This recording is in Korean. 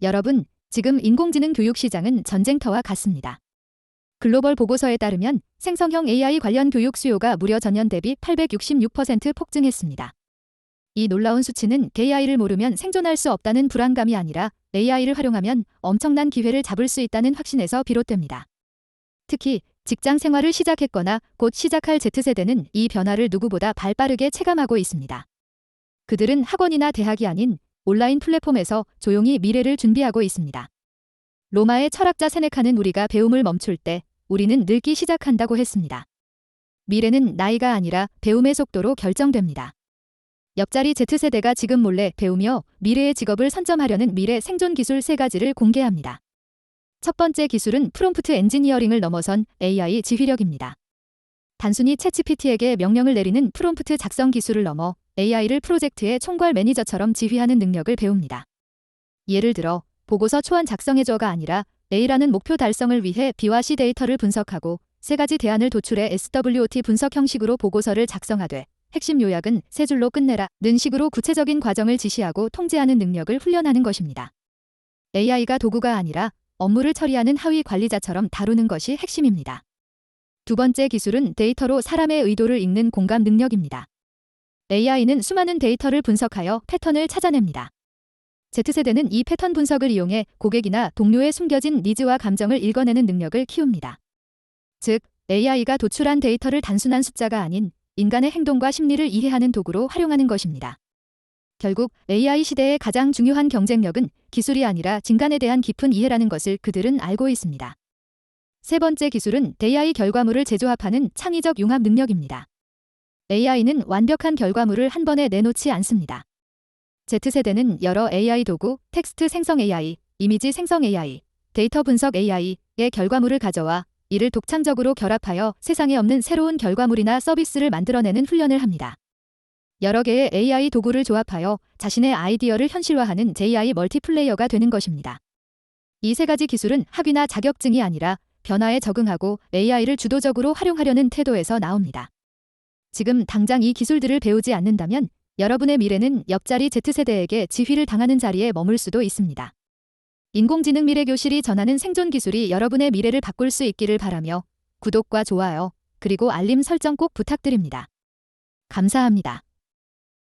여러분, 지금 인공지능 교육 시장은 전쟁터와 같습니다. 글로벌 보고서에 따르면 생성형 AI 관련 교육 수요가 무려 전년 대비 866% 폭증했습니다. 이 놀라운 수치는 AI를 모르면 생존할 수 없다는 불안감이 아니라 AI를 활용하면 엄청난 기회를 잡을 수 있다는 확신에서 비롯됩니다. 특히 직장 생활을 시작했거나 곧 시작할 Z세대는 이 변화를 누구보다 발빠르게 체감하고 있습니다. 그들은 학원이나 대학이 아닌 온라인 플랫폼에서 조용히 미래를 준비하고 있습니다. 로마의 철학자 세네카는 우리가 배움을 멈출 때 우리는 늙기 시작한다고 했습니다. 미래는 나이가 아니라 배움의 속도로 결정됩니다. 옆자리 Z세대가 지금 몰래 배우며 미래의 직업을 선점하려는 미래 생존 기술 세 가지를 공개합니다. 첫 번째 기술은 프롬프트 엔지니어링을 넘어선 AI 지휘력입니다. 단순히 챗GPT에게 명령을 내리는 프롬프트 작성 기술을 넘어 AI를 프로젝트의 총괄 매니저처럼 지휘하는 능력을 배웁니다. 예를 들어 보고서 초안 작성해줘가 아니라 A라는 목표 달성을 위해 B와 C 데이터를 분석하고 세 가지 대안을 도출해 SWOT 분석 형식으로 보고서를 작성하되 핵심 요약은 세 줄로 끝내라 는 식으로 구체적인 과정을 지시하고 통제하는 능력을 훈련하는 것입니다. AI가 도구가 아니라 업무를 처리하는 하위 관리자처럼 다루는 것이 핵심입니다. 두 번째 기술은 데이터로 사람의 의도를 읽는 공감 능력입니다. AI는 수많은 데이터를 분석하여 패턴을 찾아냅니다. Z세대는 이 패턴 분석을 이용해 고객이나 동료의 숨겨진 니즈와 감정을 읽어내는 능력을 키웁니다. 즉, AI가 도출한 데이터를 단순한 숫자가 아닌 인간의 행동과 심리를 이해하는 도구로 활용하는 것입니다. 결국 AI 시대의 가장 중요한 경쟁력은 기술이 아니라 진간에 대한 깊은 이해라는 것을 그들은 알고 있습니다. 세 번째 기술은 AI 결과물을 재조합하는 창의적 융합 능력입니다. AI는 완벽한 결과물을 한 번에 내놓지 않습니다. Z세대는 여러 AI 도구, 텍스트 생성 AI, 이미지 생성 AI, 데이터 분석 AI의 결과물을 가져와 이를 독창적으로 결합하여 세상에 없는 새로운 결과물이나 서비스를 만들어내는 훈련을 합니다. 여러 개의 AI 도구를 조합하여 자신의 아이디어를 현실화하는 JI 멀티플레이어가 되는 것입니다. 이 세 가지 기술은 학위나 자격증이 아니라 변화에 적응하고 AI를 주도적으로 활용하려는 태도에서 나옵니다. 지금 당장 이 기술들을 배우지 않는다면 여러분의 미래는 옆자리 Z세대에게 지휘를 당하는 자리에 머물 수도 있습니다. 인공지능 미래 교실이 전하는 생존 기술이 여러분의 미래를 바꿀 수 있기를 바라며 구독과 좋아요, 그리고 알림 설정 꼭 부탁드립니다. 감사합니다.